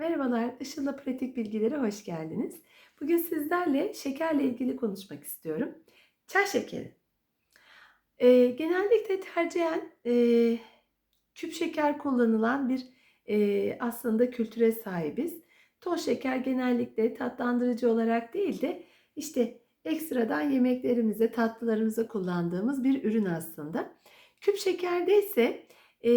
Merhabalar, Işıl'la Pratik Bilgilere hoş geldiniz. Bugün sizlerle şekerle ilgili konuşmak istiyorum. Çay şekeri. Ee, genellikle tercihen e, küp şeker kullanılan bir e, aslında kültüre sahibiz. Toz şeker genellikle tatlandırıcı olarak değil de işte ekstradan yemeklerimize, tatlılarımıza kullandığımız bir ürün aslında. Küp şekerde ise e,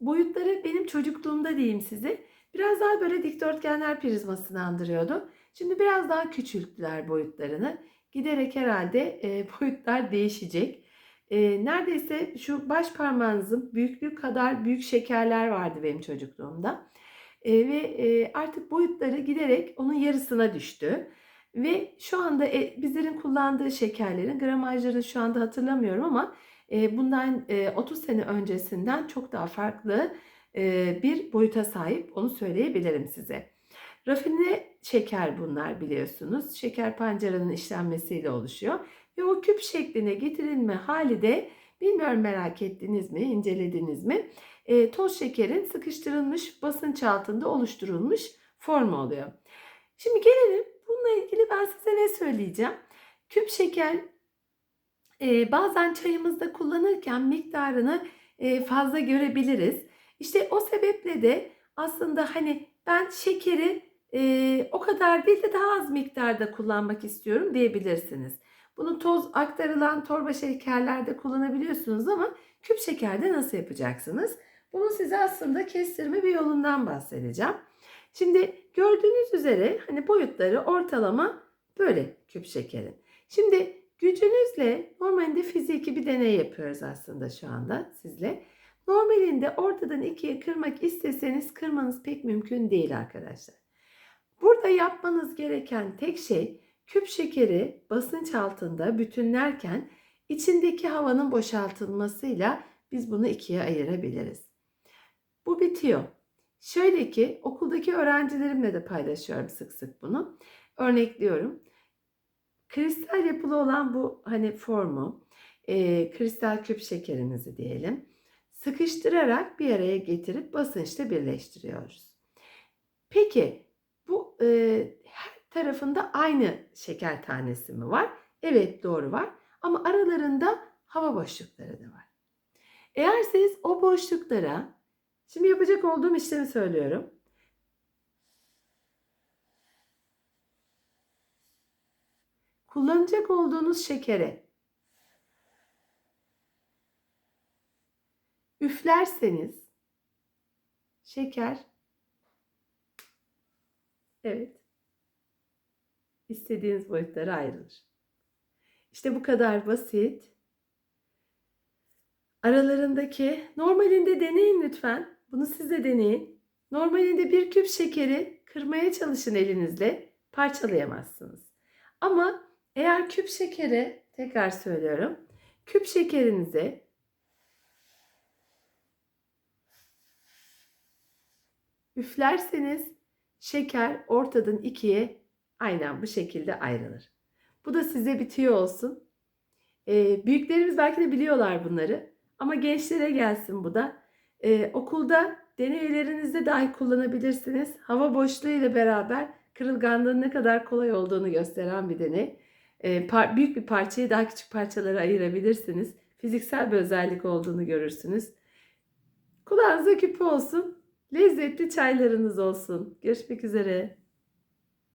boyutları benim çocukluğumda diyeyim size biraz daha böyle dikdörtgenler prizmasını andırıyordu. Şimdi biraz daha küçülttüler boyutlarını. Giderek herhalde e, boyutlar değişecek. E, neredeyse şu baş parmağınızın büyüklüğü kadar büyük şekerler vardı benim çocukluğumda. E, ve e, artık boyutları giderek onun yarısına düştü. Ve şu anda e, bizlerin kullandığı şekerlerin gramajlarını şu anda hatırlamıyorum ama e, bundan e, 30 sene öncesinden çok daha farklı bir boyuta sahip onu söyleyebilirim size. Rafine şeker bunlar biliyorsunuz. Şeker pancarının işlenmesiyle oluşuyor. Ve o küp şekline getirilme hali de bilmiyorum merak ettiniz mi, incelediniz mi? E, toz şekerin sıkıştırılmış basınç altında oluşturulmuş formu oluyor. Şimdi gelelim bununla ilgili ben size ne söyleyeceğim. Küp şeker e, bazen çayımızda kullanırken miktarını e, fazla görebiliriz. İşte o sebeple de aslında hani ben şekeri e, o kadar değil de daha az miktarda kullanmak istiyorum diyebilirsiniz. Bunu toz aktarılan torba şekerlerde kullanabiliyorsunuz ama küp şekerde nasıl yapacaksınız? Bunun size aslında kestirme bir yolundan bahsedeceğim. Şimdi gördüğünüz üzere hani boyutları ortalama böyle küp şekerin. Şimdi gücünüzle normalde fiziki bir deney yapıyoruz aslında şu anda sizle. Normalinde ortadan ikiye kırmak isteseniz kırmanız pek mümkün değil arkadaşlar. Burada yapmanız gereken tek şey küp şekeri basınç altında bütünlerken içindeki havanın boşaltılmasıyla biz bunu ikiye ayırabiliriz. Bu bitiyor. Şöyle ki okuldaki öğrencilerimle de paylaşıyorum sık sık bunu. Örnekliyorum. Kristal yapılı olan bu hani formu, e, kristal küp şekerinizi diyelim sıkıştırarak bir araya getirip basınçla birleştiriyoruz. Peki bu e, her tarafında aynı şeker tanesi mi var? Evet doğru var ama aralarında hava boşlukları da var. Eğer siz o boşluklara şimdi yapacak olduğum işlemi söylüyorum. Kullanacak olduğunuz şekere Üflerseniz şeker evet istediğiniz boyutlara ayrılır. İşte bu kadar basit. Aralarındaki normalinde deneyin lütfen. Bunu siz de deneyin. Normalinde bir küp şekeri kırmaya çalışın elinizle. Parçalayamazsınız. Ama eğer küp şekeri tekrar söylüyorum. Küp şekerinize Üflerseniz şeker ortadan ikiye aynen bu şekilde ayrılır. Bu da size bitiyor olsun. Ee, büyüklerimiz belki de biliyorlar bunları. Ama gençlere gelsin bu da. Ee, okulda deneylerinizde dahi kullanabilirsiniz. Hava boşluğu ile beraber kırılganlığın ne kadar kolay olduğunu gösteren bir deney. Ee, par- büyük bir parçayı daha küçük parçalara ayırabilirsiniz. Fiziksel bir özellik olduğunu görürsünüz. Kulağınıza küpe olsun. Lezzetli çaylarınız olsun. Görüşmek üzere.